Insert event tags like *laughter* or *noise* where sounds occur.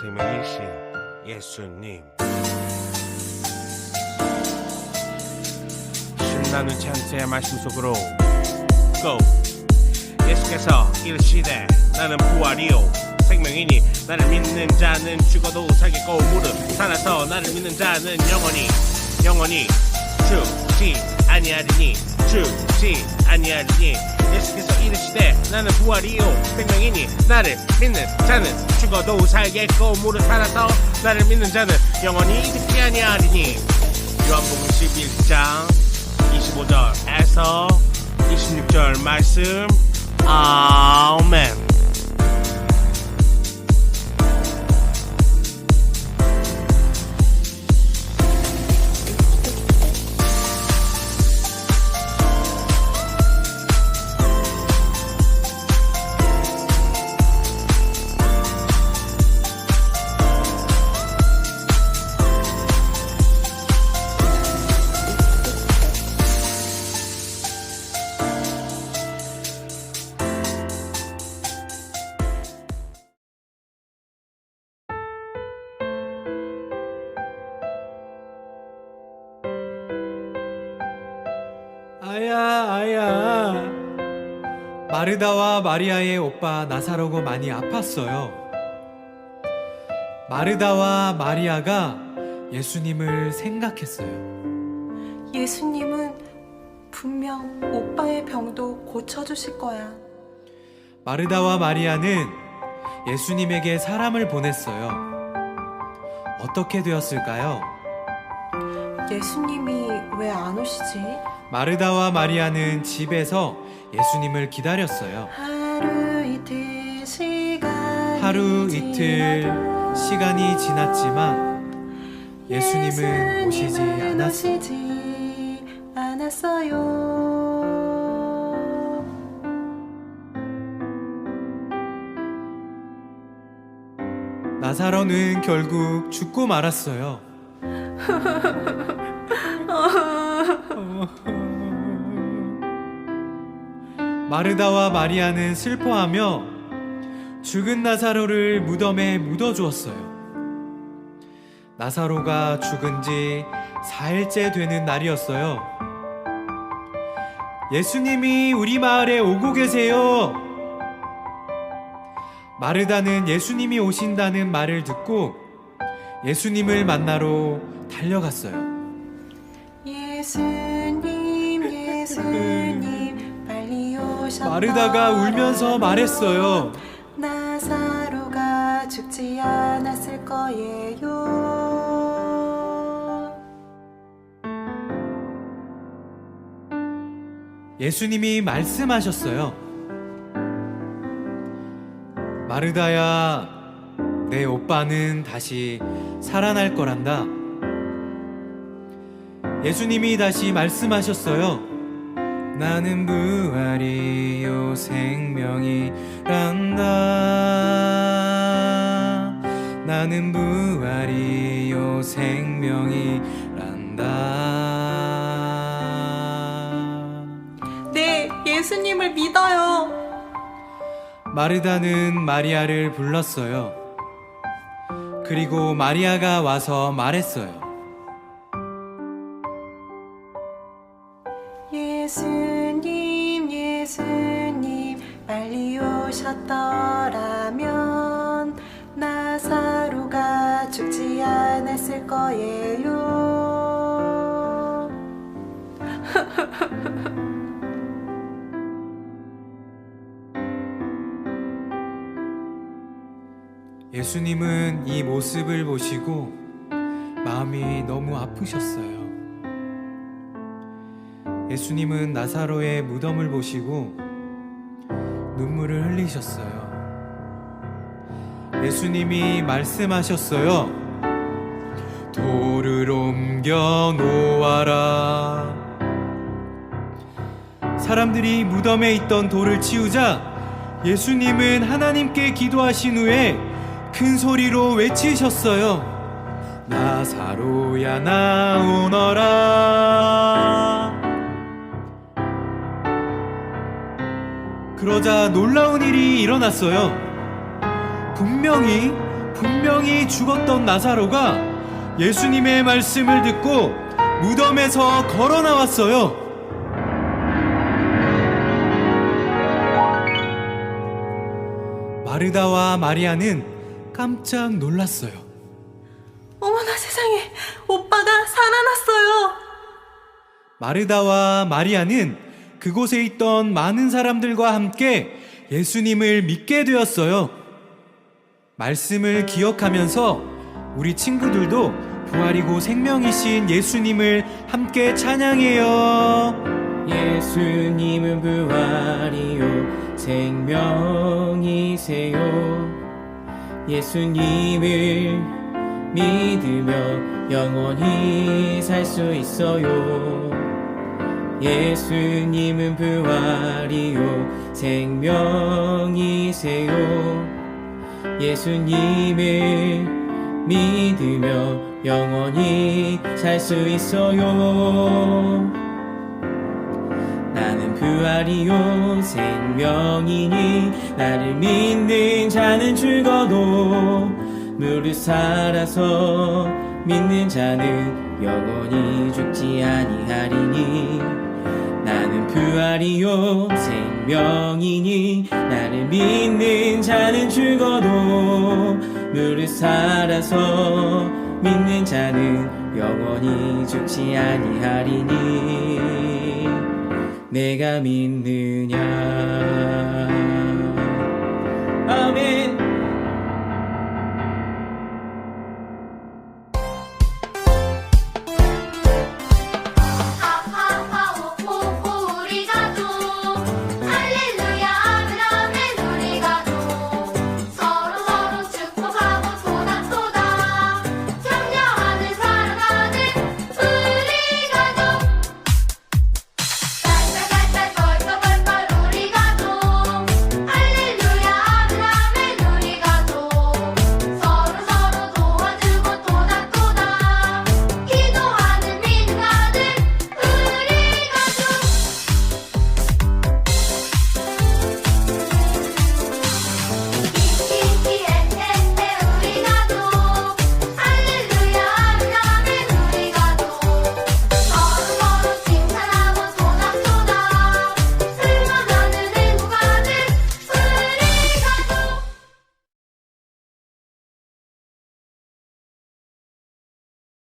생명이신 예수님. 신나는 찬스의 말씀 속으로 고 예수께서 이르시되 나는 부활이요 생명이니 나를 믿는 자는 죽어도 살겠고 무릇 살아서 나를 믿는 자는 영원히 영원히 죽지 아니하리니 죽지 아니하리니 예수께서 이르시되 나는 부활이요 생명이니 나를 믿는 자는 죽어도 살겠고 무릇 살아서 나를 믿는 자는 영원히 죽지 아니하리니. 요한복음 11장 25절에서 26절 말씀. 아멘 아야 아야 마르다와 마리아의 오빠 나사로가 많이 아팠어요. 마르다와 마리아가 예수님을 생각했어요. 예수님은 분명 오빠의 병도 고쳐주실 거야. 마르다와 마리아는 예수님에게 사람을 보냈어요. 어떻게 되었을까요? 예수님이 왜 안 오시지? 마르다와 마리아는 집에서 예수님을 기다렸어요. 하루 이틀 시간 하루 이틀 시간이 지났지만 예수님은. 오시지 않았어요. 나사로는 결국 죽고 말았어요. *laughs* *laughs* 마르다와 마리아는 슬퍼하며 죽은 나사로를 무덤에 묻어 주었어요. 나사로가 죽은 지 4일째 되는 날이었어요. 예수님이 우리 마을에 오고 계세요. 마르다는 예수님이 오신다는 말을 듣고 예수님을 만나러 달려갔어요. 예수님 예수님 마르다가 울면서 말했어요. 나사로가 죽지 않았을 거예요. 예수님이 말씀하셨어요. 마르다야, 내 오빠는 다시 살아날 거란다. 예수님이 다시 말씀하셨어요. 나는 부활이요 생명이란다. 나는 부활이요 생명이란다. 네, 예수님을 믿어요. 마르다는 마리아를 불렀어요. 그리고 마리아가 와서 말했어요. 예수님, 빨리 오셨더라면 나사로가 죽지 않았을 거예요. *laughs* 예수님은 이 모습을 보시고 마음이 너무 아프셨어요. 예수님은 나사로의 무덤을 보시고 눈물을 흘리셨어요. 예수님이 말씀하셨어요. 돌을 옮겨 놓아라. 사람들이 무덤에 있던 돌을 치우자 예수님은 하나님께 기도하신 후에 큰 소리로 외치셨어요. 나사로야 나오너라. 그러자 놀라운 일이 일어났어요. 분명히 분명히 죽었던 나사로가 예수님의 말씀을 듣고 무덤에서 걸어 나왔어요. 마르다와 마리아는 깜짝 놀랐어요. 어머나 세상에, 오빠가 살아났어요. 마르다와 마리아는 그곳에 있던 많은 사람들과 함께 예수님을 믿게 되었어요. 말씀을 기억하면서 우리 친구들도 부활이고 생명이신 예수님을 함께 찬양해요. 예수님은 부활이요 생명이세요 예수님을 믿으며 영원히 살 수 있어요 예수님은 부활이요 생명이세요. 예수님을 믿으며 영원히 살 수 있어요. 나는 부활이요 생명이니 나를 믿는 자는 죽어도 무릇 살아서 믿는 자는 영원히 죽지 아니하리니 나는 부활이요 생명이니 나를 믿는 자는 죽어도 무릇 살아서 믿는 자는 영원히 죽지 아니하리니 내가 믿느냐. 아멘